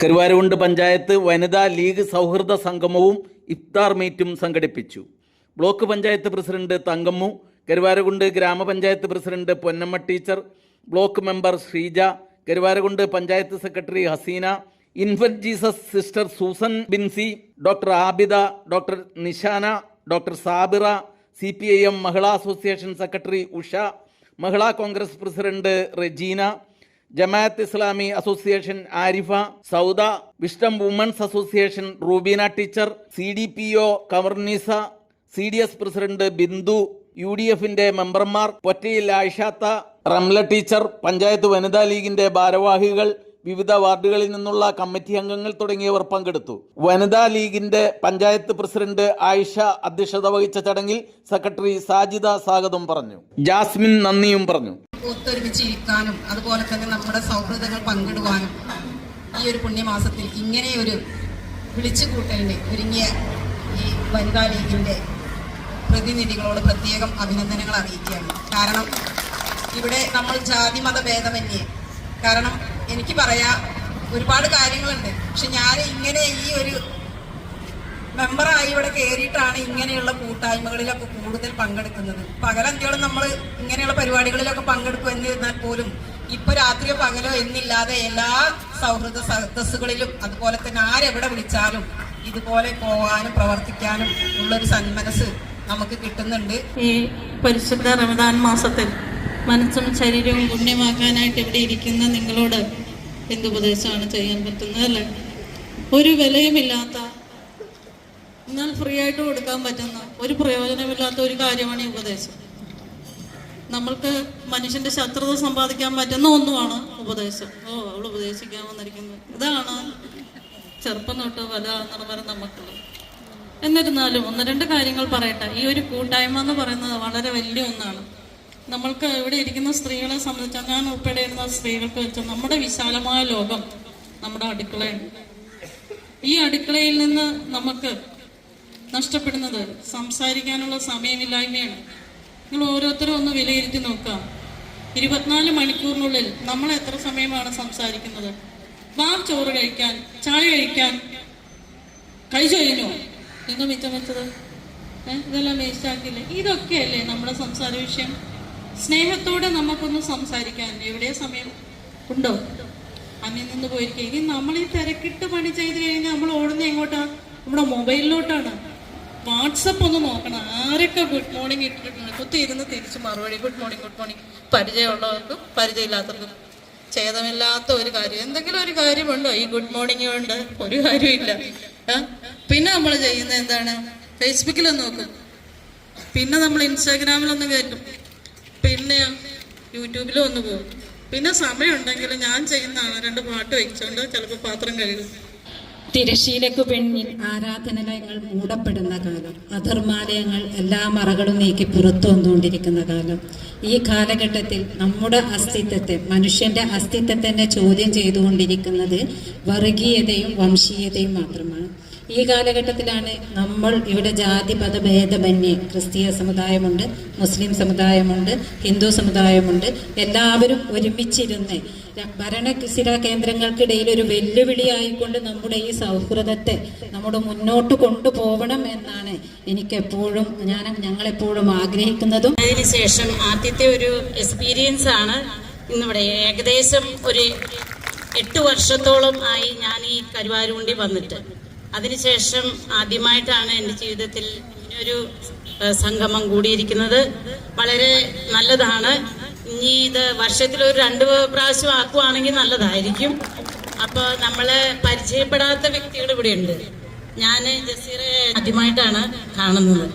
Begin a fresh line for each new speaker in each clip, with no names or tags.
കരുവാരുകുണ്ട് പഞ്ചായത്ത് വനിതാ ലീഗ് സൗഹൃദ സംഗമവും ഇഫ്താർ മീറ്റും സംഘടിപ്പിച്ചു. ബ്ലോക്ക് പഞ്ചായത്ത് പ്രസിഡന്റ് തങ്കമ്മു കരുവാരകുണ്ട് ഗ്രാമപഞ്ചായത്ത് president Ponnamma teacher block member Sreeja Karuvarakund panchayat secretary Haseena infant Jesus sister Susan Binsy doctor Abida doctor Nishana doctor Sabira C P I M Mahila association secretary Usha Mahila Congress president Rejeena Jamaat Islami association Arifa Sauda വിഷ്ടം women's association Rubeena teacher C D P O കവർണീസ C D S president Bindu U D എഫിന്റെ മെമ്പർമാർ പൊറ്റയിൽ Ayishatha Ramla teacher panchayat വനിതാ ലീഗിന്റെ ഭാരവാഹികൾ വിവിധ വാർഡുകളിൽ നിന്നുള്ള committee അംഗങ്ങൾ തുടങ്ങിയവർ പങ്കെടുത്തു. വനിതാ ലീഗിന്റെ പഞ്ചായത്ത് പ്രസിഡന്റ് ആയിഷ അധ്യക്ഷത വഹിച്ച ചടങ്ങിൽ സെക്രട്ടറി സാജിദ സ്വാഗതം പറഞ്ഞു. ജാസ്മിൻ നന്ദിയും പറഞ്ഞു.
ഒത്തൊരുമിച്ചിരിക്കാനും അതുപോലെ തന്നെ നമ്മുടെ സൗഹൃദങ്ങൾ പങ്കിടുവാനും ഈ ഒരു പുണ്യമാസത്തിൽ ഇങ്ങനെയൊരു വിളിച്ചു കൂട്ടലിന് ഒരുങ്ങിയ ഈ വനിതാ ലീഗിന്റെ പ്രതിനിധികളോട് പ്രത്യേകം അഭിനന്ദനങ്ങൾ അറിയിക്കുകയാണ്. കാരണം ഇവിടെ നമ്മൾ ജാതി മത ഭേദമന്യേ. കാരണം എനിക്ക് പറയാ ഒരുപാട് കാര്യങ്ങളുണ്ട്. പക്ഷെ ഞാൻ ഇങ്ങനെ ഈ ഒരു മെമ്പറായി ഇവിടെ കയറിയിട്ടാണ് ഇങ്ങനെയുള്ള കൂട്ടായ്മകളിലൊക്കെ കൂടുതൽ പങ്കെടുക്കുന്നത്. പകലന്ത്യോളം നമ്മൾ ഇങ്ങനെയുള്ള പരിപാടികളിലൊക്കെ പങ്കെടുക്കും എന്നിരുന്നാൽ പോലും ഇപ്പൊ രാത്രിയോ പകലോ എന്നില്ലാതെ എല്ലാ സൗഹൃദ സദസ്സുകളിലും അതുപോലെ തന്നെ ആരെവിടെ വിളിച്ചാലും ഇതുപോലെ പോകാനും പ്രവർത്തിക്കാനും ഉള്ളൊരു സന്മനസ് നമുക്ക് കിട്ടുന്നുണ്ട്.
ഈ പരിശുദ്ധ റമദാൻ മാസത്തിൽ മനസ്സും ശരീരവും പുണ്യമാക്കാനായിട്ട് ഇവിടെ ഇരിക്കുന്ന നിങ്ങളോട് എന്തുപദേശമാണ് ചെയ്യാൻ പറ്റുന്നത് അല്ലേ? ഒരു വിലയുമില്ലാത്ത എന്നാൽ ഫ്രീ ആയിട്ട് കൊടുക്കാൻ പറ്റുന്ന ഒരു പ്രയോജനമില്ലാത്ത ഒരു കാര്യമാണ് ഈ ഉപദേശം. നമ്മൾക്ക് മനുഷ്യന്റെ ശത്രുത സമ്പാദിക്കാൻ പറ്റുന്ന ഒന്നുമാണ് ഉപദേശം. ഓ അവൾ ഉപദേശിക്കാൻ വന്നിരിക്കുന്നത് ഇതാണ് ചെറുപ്പം തൊട്ട് വല നിർവരം നമുക്കുള്ളത് എന്നിരുന്നാലും ഒന്ന് രണ്ട് കാര്യങ്ങൾ പറയട്ടെ. ഈ ഒരു കൂട്ടായ്മ എന്ന് പറയുന്നത് വളരെ വലിയ ഒന്നാണ്. നമ്മൾക്ക് ഇവിടെ ഇരിക്കുന്ന സ്ത്രീകളെ സംബന്ധിച്ചാൽ ഞാൻ ഉൾപ്പെടെ ഇരുന്ന സ്ത്രീകൾക്ക് വെച്ച് നമ്മുടെ വിശാലമായ ലോകം നമ്മുടെ അടുക്കളയാണ് ഈ അടുക്കളയിൽ നിന്ന് നമുക്ക് നഷ്ടപ്പെടുന്നത്. സംസാരിക്കാനുള്ള സമയമില്ലായ്മയാണ്. നിങ്ങൾ ഓരോരുത്തരും ഒന്ന് വിലയിരുത്തി നോക്കാം ഇരുപത്തിനാല് മണിക്കൂറിനുള്ളിൽ നമ്മൾ എത്ര സമയമാണ് സംസാരിക്കുന്നത്? വാ ചോറ് കഴിക്കാൻ ചായ കഴിക്കാൻ കൈ കഴിഞ്ഞോ നിങ്ങൾ മിച്ചം വെച്ചത്. ഇതെല്ലാം വേസ്റ്റാക്കില്ലേ ഇതൊക്കെയല്ലേ നമ്മുടെ സംസാര വിഷയം? സ്നേഹത്തോടെ നമുക്കൊന്ന് സംസാരിക്കാൻ എവിടെ സമയം? ഉണ്ടോ? അന്യം നിന്ന് പോയിരിക്കുക. ഇനി നമ്മൾ ഈ തിരക്കിട്ട് പണി ചെയ്ത് കഴിഞ്ഞാൽ നമ്മൾ ഓടുന്ന എങ്ങോട്ടാ? നമ്മുടെ മൊബൈലിലോട്ടാണ്. വാട്സപ്പ് ഒന്ന് നോക്കണം. ആരൊക്കെ ഗുഡ് മോർണിംഗ് ഇട്ടിട്ടുണ്ട്? കുത്തി ഇരുന്ന് തിരിച്ച് മറുപടി. Good morning good morning. പരിചയമുള്ളവർക്കും പരിചയമില്ലാത്തവർക്കും ഛേദമില്ലാത്ത ഒരു കാര്യം. എന്തെങ്കിലും ഒരു കാര്യമുണ്ടോ? ഈ ഗുഡ് മോർണിംഗ് കൊണ്ട് ഒരു കാര്യമില്ല? പിന്നെ നമ്മൾ ചെയ്യുന്നത് എന്താണ്? ഫേസ്ബുക്കിൽ നോക്കും. പിന്നെ നമ്മൾ ഇൻസ്റ്റാഗ്രാമിലൊന്ന് കയറ്റും. പിന്നെ യൂട്യൂബിലും ഒന്ന് പോകും. പിന്നെ സമയമുണ്ടെങ്കിൽ ഞാൻ ചെയ്യുന്നതാണ് രണ്ട് പാട്ട് വെച്ചുകൊണ്ട് ചിലപ്പോൾ പാത്രം കഴുകും.
തിരശീലയ്ക്കു പിന്നിൽ ആരാധനാലയങ്ങൾ മൂടപ്പെടുന്ന കാലം. അധർമാലയങ്ങൾ എല്ലാ മറകളും നീക്കി പുറത്തു വന്നുകൊണ്ടിരിക്കുന്ന കാലം. ഈ കാലഘട്ടത്തിൽ നമ്മുടെ അസ്തിത്വത്തെ മനുഷ്യന്റെ അസ്തിത്വത്തെ ചോദ്യം ചെയ്തുകൊണ്ടിരിക്കുന്നത് വർഗീയതയും വംശീയതയും മാത്രമാണ്. ഈ കാലഘട്ടത്തിലാണ് നമ്മൾ ഇവിടെ ജാതി മതഭേദമന്യേ ക്രിസ്തീയ സമുദായമുണ്ട് മുസ്ലിം സമുദായമുണ്ട് ഹിന്ദു സമുദായമുണ്ട്. എല്ലാവരും ഒരുമിച്ചിരുന്ന് ഭരണ ഭരണസ്ഥിര കേന്ദ്രങ്ങൾക്കിടയിൽ ഒരു വെല്ലുവിളിയായിക്കൊണ്ട് നമ്മുടെ ഈ സൗഹൃദത്തെ നമ്മുടെ മുന്നോട്ട് കൊണ്ടുപോകണം എന്നാണ് എനിക്കെപ്പോഴും ഞാൻ ഞങ്ങളെപ്പോഴും ആഗ്രഹിക്കുന്നതും.
അതിനുശേഷം ആദ്യത്തെ ഒരു എക്സ്പീരിയൻസ് ആണ് ഇന്നിവിടെ ഏകദേശം ഒരു എട്ട് വർഷത്തോളം ആയി ഞാൻ ഈ കരുവാരുണ്ടി വന്നിട്ട്. അതിനുശേഷം ആദ്യമായിട്ടാണ് എന്റെ ജീവിതത്തിൽ ഇങ്ങനൊരു സംഗമം കൂടിയിരിക്കുന്നത്. വളരെ നല്ലതാണ്. ഇനി ഇത് വർഷത്തിൽ ഒരു രണ്ട് പ്രാവശ്യം ആക്കുവാണെങ്കിൽ നല്ലതായിരിക്കും. അപ്പോൾ നമ്മളെ പരിചയപ്പെടാത്ത വ്യക്തികൾ ഇവിടെ ഉണ്ട് ഞാൻ ജസീറെ ആദ്യമായിട്ടാണ് കാണുന്നത്.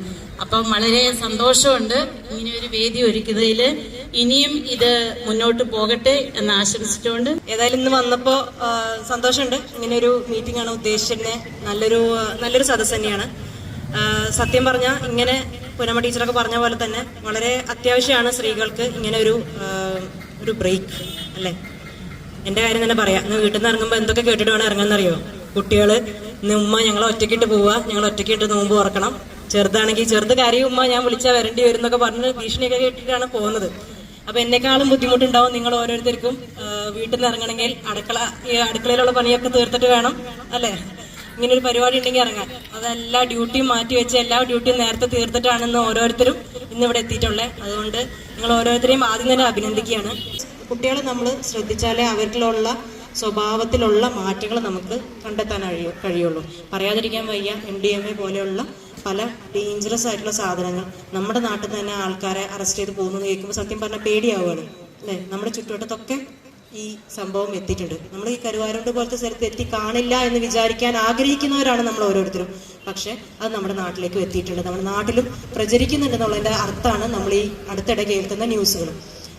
അപ്പം വളരെ സന്തോഷമുണ്ട് ഇങ്ങനെ ഒരു വേദി ഒരുക്കുന്നതിൽ ഇനിയും ഇത് മുന്നോട്ട് പോകട്ടെ എന്ന് ആശംസിച്ചുകൊണ്ട്
ഏതായാലും ഇന്ന് വന്നപ്പോൾ സന്തോഷമുണ്ട്. ഇങ്ങനെ ഒരു മീറ്റിംഗ് ആണ് ഉദ്ദേശിച്ചിരുന്നത് നല്ലൊരു നല്ലൊരു സദസ്സ് തന്നെയാണ്. സത്യം പറഞ്ഞാൽ ഇങ്ങനെ പുനമ ടീച്ചറൊക്കെ പറഞ്ഞ പോലെ തന്നെ വളരെ അത്യാവശ്യമാണ് സ്ത്രീകൾക്ക് ഇങ്ങനെ ഒരു ഒരു ബ്രേക്ക് അല്ലേ? എന്റെ കാര്യം തന്നെ പറയാം. ഇന്ന് വീട്ടിൽ നിന്ന് ഇറങ്ങുമ്പോൾ എന്തൊക്കെ കേട്ടിട്ട് വേണം ഇറങ്ങാന്നറിയോ? കുട്ടികൾ ഇന്ന് ഉമ്മ ഞങ്ങൾ ഒറ്റയ്ക്കിട്ട് പോവുക ഞങ്ങൾ ഒറ്റയ്ക്കിട്ട് നോമ്പ് തുറക്കണം. ചെറുതാണെങ്കിൽ ചെറുത് കാര്യം ഉമ്മ ഞാൻ വിളിച്ചാൽ വരേണ്ടി വരും എന്നൊക്കെ പറഞ്ഞ് ഭീഷണിയൊക്കെ കേട്ടിട്ടാണ് പോകുന്നത്. അപ്പൊ എന്നെക്കാളും ബുദ്ധിമുട്ടുണ്ടാവും നിങ്ങൾ ഓരോരുത്തർക്കും വീട്ടിൽ നിന്ന് ഇറങ്ങണമെങ്കിൽ അടുക്കള അടുക്കളയിലുള്ള പണിയൊക്കെ തീർത്തിട്ട് വേണം അല്ലേ? ഇങ്ങനെ ഒരു പരിപാടി ഉണ്ടെങ്കിൽ ഇറങ്ങാൻ. അതെല്ലാ ഡ്യൂട്ടിയും മാറ്റി വെച്ച് എല്ലാ ഡ്യൂട്ടിയും നേരത്തെ തീർത്തിട്ടാണ് ഇന്ന് ഓരോരുത്തരും ഇന്ന് ഇവിടെ എത്തിയിട്ടുള്ളത് അതുകൊണ്ട് നിങ്ങൾ ഓരോരുത്തരെയും ആദ്യം തന്നെ അഭിനന്ദിക്കുകയാണ്. കുട്ടികളെ നമ്മൾ ശ്രദ്ധിച്ചാലേ അവരിലുള്ള സ്വഭാവത്തിലുള്ള മാറ്റങ്ങൾ നമുക്ക് കണ്ടെത്താൻ കഴിയൂ കഴിയുള്ളൂ. പറയാതിരിക്കാൻ വയ്യ എം ഡി എം എ പോലെയുള്ള പല ഡേഞ്ചറസ് ആയിട്ടുള്ള സാധനങ്ങൾ. നമ്മുടെ നാട്ടിൽ തന്നെ ആൾക്കാരെ അറസ്റ്റ് ചെയ്ത് പോകുന്നത് കേൾക്കുമ്പോൾ സത്യം പറഞ്ഞാൽ പേടിയാവുകയാണ് അല്ലേ? നമ്മുടെ ചുറ്റുവട്ടത്തൊക്കെ ഈ സംഭവം എത്തിയിട്ടുണ്ട്. നമ്മൾ ഈ കരുവാരുണ്ട് പോലത്തെ സ്ഥലത്ത് എത്തി കാണില്ല എന്ന് വിചാരിക്കാൻ ആഗ്രഹിക്കുന്നവരാണ് നമ്മൾ ഓരോരുത്തരും. പക്ഷെ അത് നമ്മുടെ നാട്ടിലേക്ക് എത്തിയിട്ടുണ്ട്. നമ്മുടെ നാട്ടിലും പ്രചരിക്കുന്നുണ്ടെന്നുള്ളതിന്റെ അർത്ഥമാണ് നമ്മൾ ഈ അടുത്തിടെ കേൾക്കുന്ന ന്യൂസുകൾ.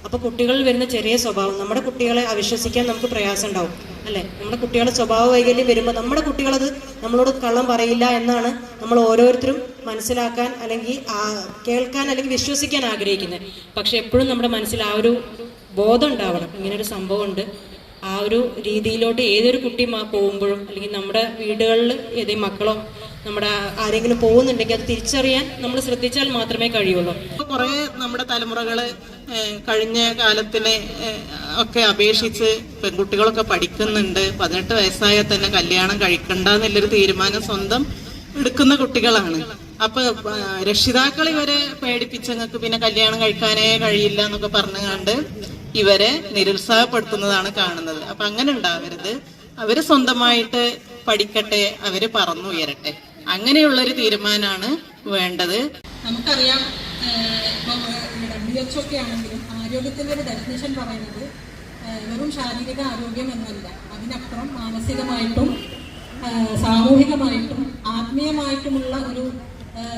അപ്പൊ കുട്ടികളിൽ വരുന്ന ചെറിയ സ്വഭാവം നമ്മുടെ കുട്ടികളെ അവിശ്വസിക്കാൻ നമുക്ക് പ്രയാസം ഉണ്ടാവും. അല്ലെ? നമ്മുടെ കുട്ടികളുടെ സ്വഭാവ വൈകല്യം വരുമ്പോൾ നമ്മുടെ കുട്ടികളത് നമ്മളോട് കള്ളം പറയില്ല എന്നാണ് നമ്മൾ ഓരോരുത്തരും മനസ്സിലാക്കാൻ അല്ലെങ്കിൽ കേൾക്കാൻ അല്ലെങ്കിൽ വിശ്വസിക്കാൻ ആഗ്രഹിക്കുന്നത് പക്ഷെ എപ്പോഴും നമ്മുടെ മനസ്സിൽ ആ ഒരു ബോധം ഉണ്ടാവണം. ഇങ്ങനൊരു ഒരു സംഭവം ഉണ്ട് ആ ഒരു രീതിയിലോട്ട് ഏതൊരു കുട്ടി പോകുമ്പോഴും അല്ലെങ്കിൽ നമ്മുടെ വീടുകളിൽ ഏതെങ്കിലും മക്കളോ നമ്മുടെ ആരെങ്കിലും പോകുന്നുണ്ടെങ്കിൽ അത് തിരിച്ചറിയാൻ നമ്മൾ ശ്രദ്ധിച്ചാൽ മാത്രമേ കഴിയുള്ളൂ.
കുറെ നമ്മുടെ തലമുറകൾ കഴിഞ്ഞ കാലത്തിലെ ഒക്കെ അപേക്ഷിച്ച് പെൺകുട്ടികളൊക്കെ പഠിക്കുന്നുണ്ട്. പതിനെട്ട് വയസ്സായാൽ തന്നെ കല്യാണം കഴിക്കണ്ട എന്നുള്ളൊരു തീരുമാനം സ്വന്തം എടുക്കുന്ന കുട്ടികളാണ്. അപ്പൊ രക്ഷിതാക്കൾ ഇവരെ പേടിപ്പിച്ചങ്ങൾക്ക് പിന്നെ കല്യാണം കഴിക്കാനേ കഴിയില്ല എന്നൊക്കെ പറഞ്ഞുകൊണ്ട് ഇവരെ നിരുത്സാഹപ്പെടുത്തുന്നതാണ് കാണുന്നത്. അപ്പൊ അങ്ങനെ ഉണ്ടാവരുത്. അവർ സ്വന്തമായിട്ട് പഠിക്കട്ടെ അവർ പറന്നുയരട്ടെ അങ്ങനെയുള്ളൊരു തീരുമാനമാണ് വേണ്ടത്.
നമുക്കറിയാം ഒക്കെ ആണെങ്കിലും ആരോഗ്യത്തിന്റെ ഒരു ഡെഫിനേഷൻ പറയുന്നത് വെറും ശാരീരിക ആരോഗ്യം എന്നല്ല. അതിനപ്പുറം മാനസികമായിട്ടും സാമൂഹികമായിട്ടും ആത്മീയമായിട്ടുമുള്ള ഒരു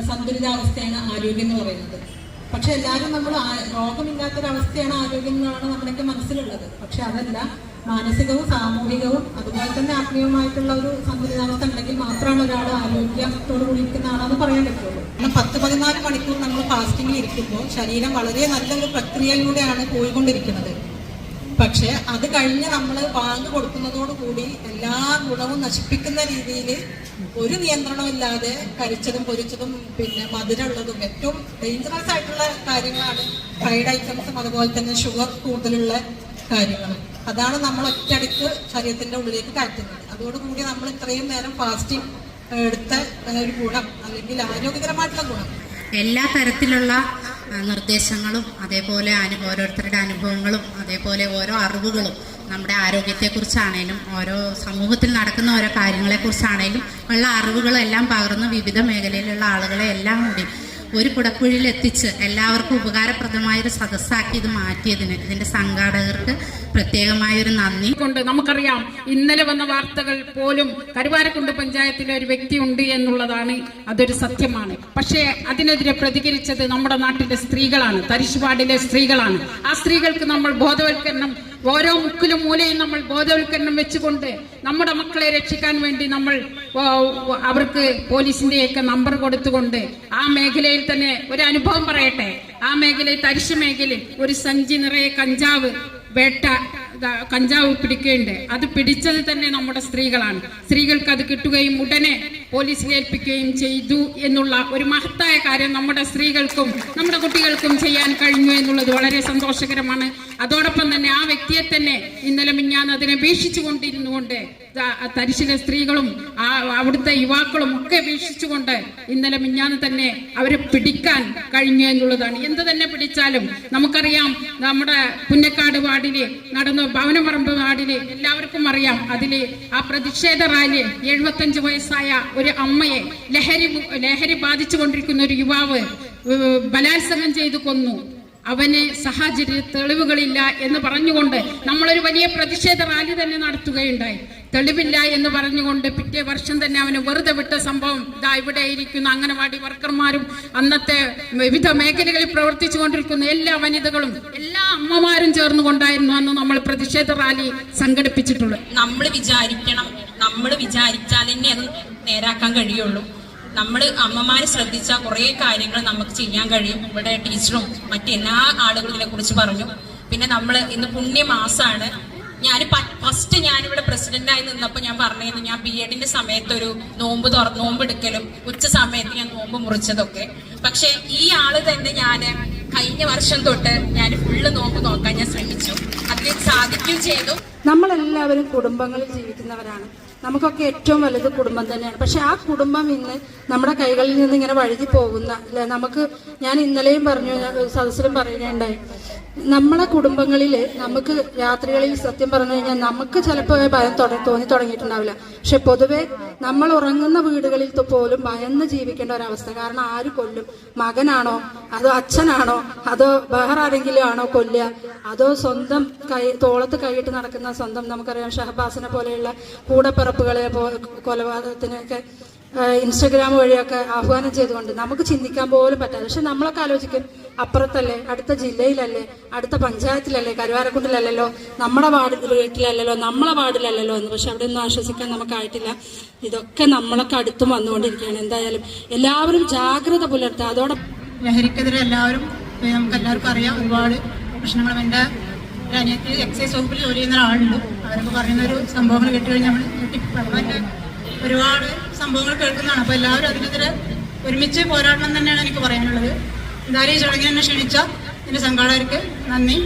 സന്തുലിതാവസ്ഥയാണ് ആരോഗ്യം എന്ന് പറയുന്നത്. പക്ഷെ എല്ലാവരും നമ്മൾ രോഗമില്ലാത്തൊരവസ്ഥയാണ് ആരോഗ്യം എന്നാണ് നമ്മുടെയൊക്കെ മനസ്സിലുള്ളത്. പക്ഷെ അതല്ല മാനസികവും സാമൂഹികവും അതുപോലെ തന്നെ ആത്മീയവുമായിട്ടുള്ള ഒരു സന്തുലിതാവസ്ഥ ഉണ്ടെങ്കിൽ മാത്രമാണ് ഒരാൾ ആരോഗ്യത്തോട് കൂടി ഇരിക്കുന്ന ആളാണെന്ന് പറയാൻ പറ്റുള്ളൂ. കാരണം പത്ത് പതിനാല് മണിക്കൂർ നമ്മൾ ഫാസ്റ്റിംഗിൽ ഇരിക്കുമ്പോൾ ശരീരം വളരെ നല്ലൊരു പ്രക്രിയയിലൂടെയാണ് പോയിക്കൊണ്ടിരിക്കുന്നത്. പക്ഷെ അത് കഴിഞ്ഞ് നമ്മൾ വാങ്ങി കൊടുക്കുന്നതോടുകൂടി എല്ലാ ഗുണവും നശിപ്പിക്കുന്ന രീതിയിൽ ഒരു നിയന്ത്രണമില്ലാതെ കരിച്ചതും പൊരിച്ചതും പിന്നെ മധുരമുള്ളതും ഏറ്റവും ഡേഞ്ചറസ് ആയിട്ടുള്ള കാര്യങ്ങളാണ് ഫ്രൈഡ് ഐറ്റംസും അതുപോലെ തന്നെ ഷുഗർ കൂടുതലുള്ള കാര്യങ്ങളും. അതാണ് നമ്മൾ ഒറ്റയടിക്ക് ശരീരത്തിന്റെ ഉള്ളിലേക്ക് കയറ്റുന്നത്. അതോടുകൂടി നമ്മൾ ഇത്രയും നേരം ഫാസ്റ്റിംഗ് എടുത്ത ഒരു ഗുണം അല്ലെങ്കിൽ ആരോഗ്യകരമായിട്ടുള്ള ഗുണം.
എല്ലാ തരത്തിലുള്ള നിർദ്ദേശങ്ങളും അതേപോലെ അനു ഓരോരുത്തരുടെ അനുഭവങ്ങളും അതേപോലെ ഓരോ അറിവുകളും നമ്മുടെ ആരോഗ്യത്തെക്കുറിച്ചാണേലും ഓരോ സമൂഹത്തിൽ നടക്കുന്ന ഓരോ കാര്യങ്ങളെക്കുറിച്ചാണേലും ഉള്ള അറിവുകളെല്ലാം പകർന്ന് വിവിധ മേഖലയിലുള്ള ആളുകളെ എല്ലാം കൂടി ഒരു കുടക്കുഴിയിൽ എത്തിച്ച് എല്ലാവർക്കും ഉപകാരപ്രദമായ ഒരു സദസ്സാക്കി ഇത് മാറ്റിയതിന്. ഇതിന്റെ സംഘാടകർക്ക് പ്രത്യേകമായൊരു നന്ദി.
കൊണ്ട് നമുക്കറിയാം ഇന്നലെ വന്ന വാർത്തകൾ പോലും കരുവാരക്കുണ്ട് പഞ്ചായത്തിലെ ഒരു വ്യക്തി ഉണ്ട് എന്നുള്ളതാണ് അതൊരു സത്യമാണ്. പക്ഷേ അതിനെതിരെ പ്രതികരിച്ചത് നമ്മുടെ നാട്ടിലെ സ്ത്രീകളാണ് തരിശുപാടിലെ സ്ത്രീകളാണ്. ആ സ്ത്രീകൾക്ക് നമ്മൾ ബോധവൽക്കരണം ഓരോ മുക്കിലും മൂലയും നമ്മൾ ബോധവൽക്കരണം വെച്ചുകൊണ്ട് നമ്മുടെ മക്കളെ രക്ഷിക്കാൻ വേണ്ടി നമ്മൾ അവർക്ക് പോലീസിന്റെയൊക്കെ നമ്പർ കൊടുത്തുകൊണ്ട് ആ മേഖലയിൽ തന്നെ ഒരു അനുഭവം പറയട്ടെ. ആ മേഖലയിൽ തരിശ മേഖലയിൽ ഒരു സഞ്ചി നിറയെ കഞ്ചാവ് വേട്ട കഞ്ചാവ് പിടിക്കുകയുണ്ട് അത് പിടിച്ചത് തന്നെ നമ്മുടെ സ്ത്രീകളാണ്. സ്ത്രീകൾക്ക് അത് കിട്ടുകയും ഉടനെ പോലീസിൽ ഏൽപ്പിക്കുകയും ചെയ്തു എന്നുള്ള ഒരു മഹത്തായ കാര്യം നമ്മുടെ സ്ത്രീകൾക്കും നമ്മുടെ കുട്ടികൾക്കും ചെയ്യാൻ കഴിഞ്ഞു എന്നുള്ളത് വളരെ സന്തോഷകരമാണ്. അതോടൊപ്പം തന്നെ ആ വ്യക്തിയെ തന്നെ ഇന്നലെ മിഞ്ഞാന്ന് അതിനെ വീക്ഷിച്ചു കൊണ്ടിരുന്നുകൊണ്ട് തരിശിലെ സ്ത്രീകളും ആ അവിടുത്തെ യുവാക്കളും ഒക്കെ വീക്ഷിച്ചുകൊണ്ട് ഇന്നലെ മിഞ്ഞാന്ന് തന്നെ അവരെ പിടിക്കാൻ കഴിഞ്ഞു എന്നുള്ളതാണ്. എന്ത് തന്നെ പിടിച്ചാലും നമുക്കറിയാം നമ്മുടെ പുന്നക്കാട് വാർഡിൽ നടന്ന ഭവനപറമ്പ് വാർഡിൽ എല്ലാവർക്കും അറിയാം അതിൽ ആ പ്രതിഷേധ റാലി എഴുപത്തഞ്ച് വയസ്സായ ഒരു അമ്മയെ ലഹരി ലഹരി ബാധിച്ചു കൊണ്ടിരിക്കുന്ന ഒരു യുവാവ് ബലാത്സംഗം ചെയ്തു കൊന്നു. അവന് സാഹചര്യ തെളിവുകളില്ല എന്ന് പറഞ്ഞുകൊണ്ട് നമ്മളൊരു വലിയ പ്രതിഷേധ റാലി തന്നെ നടത്തുകയുണ്ടായി. തെളിവില്ല എന്ന് പറഞ്ഞുകൊണ്ട് പിറ്റേ വർഷം തന്നെ അവന് വെറുതെ വിട്ട സംഭവം ഇതാ ഇവിടെ ഇരിക്കുന്ന. അംഗനവാടി വർക്കർമാരും അന്നത്തെ വിവിധ മേഖലകളിൽ പ്രവർത്തിച്ചു കൊണ്ടിരിക്കുന്ന എല്ലാ വനിതകളും എല്ലാ അമ്മമാരും ചേർന്നുകൊണ്ടായിരുന്നു അന്ന് നമ്മൾ പ്രതിഷേധ റാലി സംഘടിപ്പിച്ചിട്ടുള്ളത്.
നമ്മൾ വിചാരിക്കണം. നമ്മൾ വിചാരിച്ചാൽ തന്നെ അത് നേരാക്കാൻ കഴിയുള്ളൂ. നമ്മൾ അമ്മമാരെ ശ്രദ്ധിച്ച കുറേ കാര്യങ്ങൾ നമുക്ക് ചെയ്യാൻ കഴിയും. ഇവിടെ ടീച്ചറും മറ്റെല്ലാ ആളുകളും ഇതിനെ കുറിച്ച് പറഞ്ഞു. പിന്നെ നമ്മൾ ഇന്ന് പുണ്യമാസാണ്.
ഞാൻ ഫസ്റ്റ് ഞാനിവിടെ പ്രസിഡന്റായി നിന്നപ്പോൾ ഞാൻ പറഞ്ഞിരുന്നു ഞാൻ ബി എഡിന്റെ സമയത്ത് ഒരു നോമ്പ് തുറ നോമ്പെടുക്കലും ഉച്ച സമയത്ത് ഞാൻ നോമ്പ് മുറിച്ചതൊക്കെ. പക്ഷെ ഈ ആൾ തന്നെ ഞാൻ കഴിഞ്ഞ വർഷം തൊട്ട് ഞാൻ ഫുള്ള് നോമ്പ് നോക്കാൻ ഞാൻ ശ്രമിച്ചു. അതിന് സാധിക്കുകയും ചെയ്തു.
നമ്മളെല്ലാവരും കുടുംബങ്ങളിൽ ജീവിക്കുന്നവരാണ്. നമുക്കൊക്കെ ഏറ്റവും വലുത് കുടുംബം തന്നെയാണ്. പക്ഷെ ആ കുടുംബം ഇന്ന് നമ്മുടെ കൈകളിൽ നിന്ന് ഇങ്ങനെ വഴുതി പോകുന്ന അല്ലെ? നമുക്ക് ഞാൻ ഇന്നലെയും പറഞ്ഞു സദസ്സിലും പറയുകയുണ്ടായി. നമ്മളെ കുടുംബങ്ങളിൽ നമുക്ക് രാത്രികളിൽ സത്യം പറഞ്ഞു കഴിഞ്ഞാൽ നമുക്ക് ചിലപ്പോൾ ഭയം തോന്നി തുടങ്ങിയിട്ടുണ്ടാവില്ല. പക്ഷെ പൊതുവെ നമ്മൾ ഉറങ്ങുന്ന വീടുകളിൽ പോലും ഭയന്ന് ജീവിക്കേണ്ട ഒരവസ്ഥ. കാരണം ആര് കൊല്ലും? മകനാണോ? അതോ അച്ഛനാണോ? അതോ വേറെ ആരെങ്കിലും ആണോ കൊല്ലുക? അതോ സ്വന്തം കൈ തോളത്ത് കൈയിട്ട് നടക്കുന്ന സ്വന്തം നമുക്കറിയാം ഷഹബാസിനെ പോലെയുള്ള കൂടപ്പിറപ്പുകളെ കൊലപാതകത്തിനൊക്കെ ഇൻസ്റ്റഗ്രാം വഴിയൊക്കെ ആഹ്വാനം ചെയ്തുകൊണ്ട് നമുക്ക് ചിന്തിക്കാൻ പോലും പറ്റാതെ. പക്ഷെ നമ്മളൊക്കെ ആലോചിക്കും അപ്പുറത്തല്ലേ അടുത്ത ജില്ലയിലല്ലേ അടുത്ത പഞ്ചായത്തിലല്ലേ കരുവാരക്കുണ്ടിലല്ലല്ലോ നമ്മുടെ വാർഡ് വീട്ടിലല്ലല്ലോ നമ്മളെ വാർഡിലല്ലല്ലോ എന്ന്. പക്ഷെ അവിടെ ഒന്നും ആശ്വസിക്കാൻ നമുക്കായിട്ടില്ല. ഇതൊക്കെ നമ്മളൊക്കെ അടുത്തും വന്നുകൊണ്ടിരിക്കുകയാണ്. എന്തായാലും എല്ലാവരും ജാഗ്രത പുലർത്തുക. അതോടെ
ലഹരിക്കെതിരെ എല്ലാവരും നമുക്ക് എല്ലാവർക്കും അറിയാം ഒരുപാട് പ്രശ്നങ്ങളും എന്റെ അനിയത്തിൽ എക്സൈസ് വകുപ്പിൽ ജോലി ചെയ്യുന്ന ഒരാളുണ്ട്. അവരൊക്കെ പറയുന്ന ഒരു സംഭവങ്ങൾ കേട്ടുകഴിഞ്ഞാൽ നമ്മൾ ഒരുപാട് സംഭവങ്ങൾ കേൾക്കുന്നതാണ്. അപ്പോൾ എല്ലാവരും അതിനെതിരെ ഒരുമിച്ച് പോരാടണം തന്നെയാണ് എനിക്ക് പറയാനുള്ളത്. എന്തായാലും ഈ ചടങ്ങിന് ക്ഷണിച്ച എന്റെ സംഘാടകർക്ക് നന്ദി.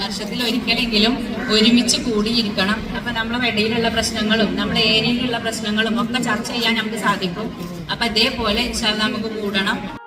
വർഷത്തിൽ ഒരിക്കലെങ്കിലും ഒരുമിച്ച് കൂടിയിരിക്കണം. അപ്പൊ നമ്മളെ ഇടയിലുള്ള പ്രശ്നങ്ങളും നമ്മുടെ ഏരിയയിലുള്ള പ്രശ്നങ്ങളും ഒക്കെ ചർച്ച ചെയ്യാൻ നമുക്ക് സാധിക്കും. അപ്പൊ അതേപോലെ നമുക്ക് കൂടണം.